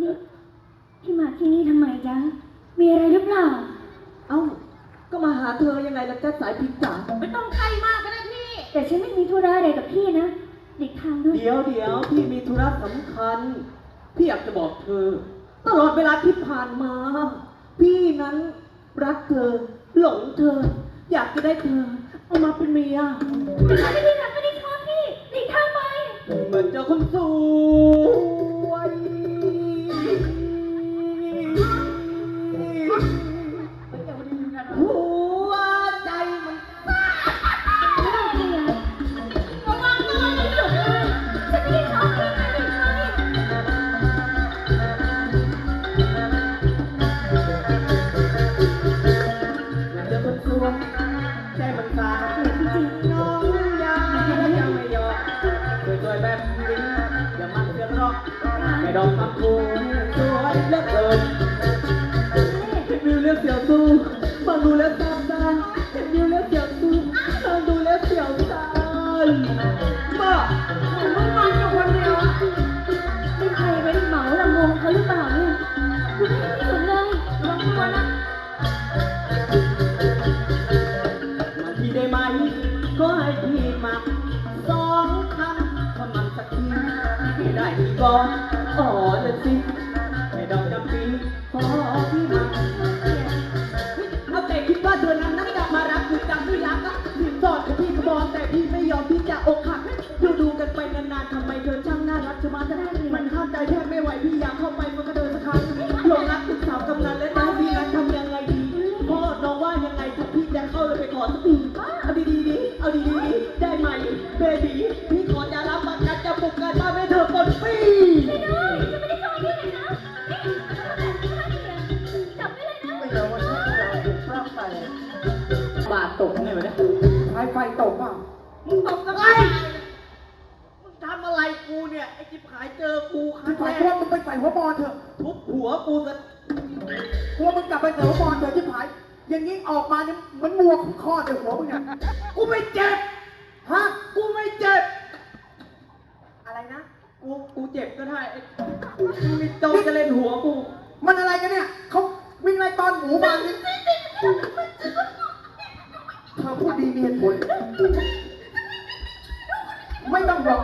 นี่พี่มาที่นี่ทำไมจ๊ะ มีอะไรหรือเปล่า เอ้า ก็มาหาเธอยังไงล่ะจ๊ะสายพิษจ๋าไม่ต้องใกล้มากก็ได้พี่ แต่ฉันไม่มีธุระอะไรกับพี่นะหลีกทางด้วย เดี๋ยวเดี๋ยวพี่มีธุระสำคัญ พี่อยากจะบอกเธอ ตลอดเวลาที่ผ่านมา พี่นั้นรักเธอ หลงเธอ อยากจะได้เธอ เอามาเป็นเมียเป็นอะไรที่พี่รักไม่ได้ชอบพี่หลีกทางไป เหมือนเจ้าคนสวย หัวใจมันไม่ต้องเกลียดระวังตัวไม่หยุดเลยฉันไม่ได้ชอบพี่นะหลีกไปเหมือนเจ้าคนสวยใจมันสาน้ ดอกคำพูสวยเหลือเกินวิวเลือกเสียวสู้ฟังดูแล้วซาบซ่านเห็นวิวเลือกเสียวสู้ฟังดูแล้วเสียวซ่านบ้ามึงนอนอยู่คนเดียวอะมีใครไปเหมาลำวงเขาหรือเปล่าเนี่ยดูไม่ที่สุดเลยลองตัวนะมาทีได้ไหมก็ให้พี่มาสองคำถ้ามันสักทีไม่ได้ก็อ๋อักชะมันห้ามใจแทบไม่ไหวพี่อยากเข้าไปมันก็เดินสักครั้งหลงรักลูกสาวกำนันและตาพี่นั้นทำยังไงดีพ่อน้องว่ายังไงถ้าพี่จะเข้าเลยไปขอสักทีเอาดีๆดิเอาดีๆดิได้ไหมเบบีพี่ขอจะรับประกันจะปลุกกันบ้านให้เธอปนปีไม่ได้ฉันไม่ได้ชอบพี่ยนะจับไม่เลยนะไม่รู้ว่าถ้าเราถูกพลาดไปบาดตกไงวะเนี่ยไฟไฟตกเปล่ามึงตกทำไง กูเนี่ยไอ้จิ๊บหายเจอกูครั้ที่งไฟแรเพราะว่ากมึงไปใส่หัวบอลเถอะทุบหัวกูซะกลัวมึงกลับไปใส่หัวบอลเถอะที่ผายอย่างนี้ออกมาเนี่ยเหมันมัวของคอเดี๋ยวหัวมึงเนี่ยกูไม่เจ็บฮะกูไม่เจ็บอะไรนะ กูกูเจ็บก็ได้ไอ้กูมีโจรจะเล่นหัวกูมันอะไรกันเนี่ยเขาวิ่งไล่ตอนหมูมาเนี่ยเธอพูดดีมีเหตุผลไม่ต้องบอก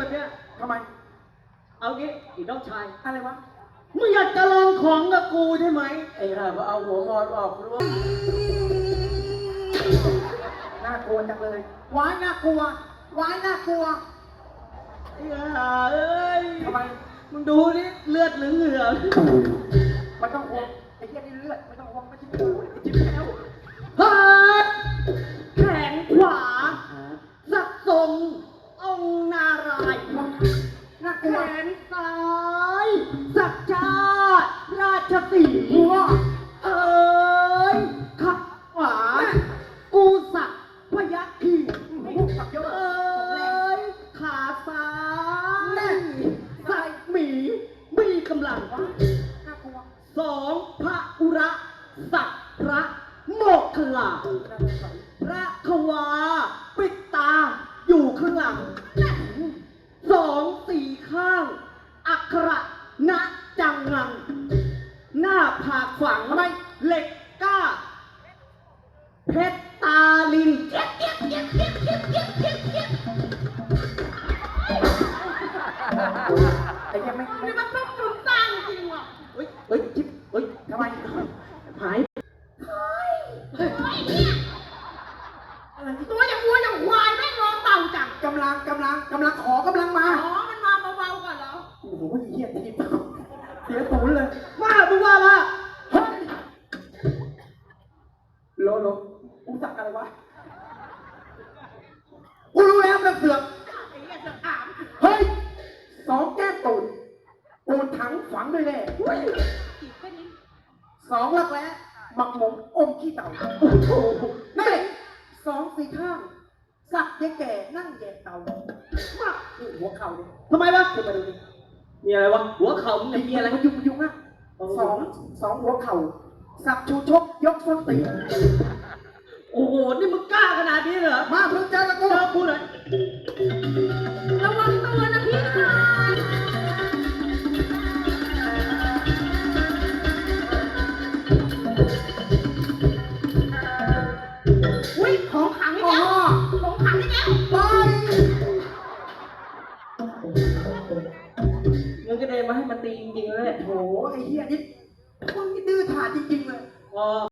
แบบเนี้ยทำไม เอางี้อีน้องชาย อะไรวะ มึงอยากจะลองของกับกูใช่ไหม ไอ้ห่าก็เอาหัวงอนออกรู้ว่าน่ากลัวจังเลยว้ายน่ากลัวว้ายน่ากลัวไอ้ห่าเอ้ยทำไม มึงดูนี่เลือดหรือเหงื่อไม่ต้องห่วงไอ้เหี้ยนี่เลือดไม่ต้องห่วงไม่ใช่กูไอ้จิ๊บแก้วฮัด น่ากแขลัวนซ้าย สักชาติราชสีห์หัวเอ้ยขับขวา กูสักพยัคฆ์ขีพูดกับเอ้ยขาซ้ายสักหมีมีกำลังสองพระอุระสักพระโมกขลาพระควา ปิดตาอยู่ข้างหลัง องสี่ข้าง อักขระณจังงัง หน้าผากฝังไม่เหล็กกล้า เพชรตาลินเจี๊ยบเจี๊ยบเสองลักแร้หมักหมมอมขี้เต่าโอ้โหนี่สองสีข้าง สักยายแก่นั่งแยกเต่ามานี่หัวเข่าดิทำไมวะขึ้นมาดูดิมีมีอะไรวะ หัวเข่ามึงเนี่ยมีอะไรมันยุงมันยุงอะสองสองหัวเข่า สับชูชกยกส้นตีนโอ้โห นี่มึงกล้าขนาดนี้เหรอ มาเพิ่งเจอกันกูเจอกูเลย ก็เดินมาให้มันตีจริงๆเลยโหไอ้เหี้ยนี่มึงนี่ดื้อถาดจริงๆเลย พอ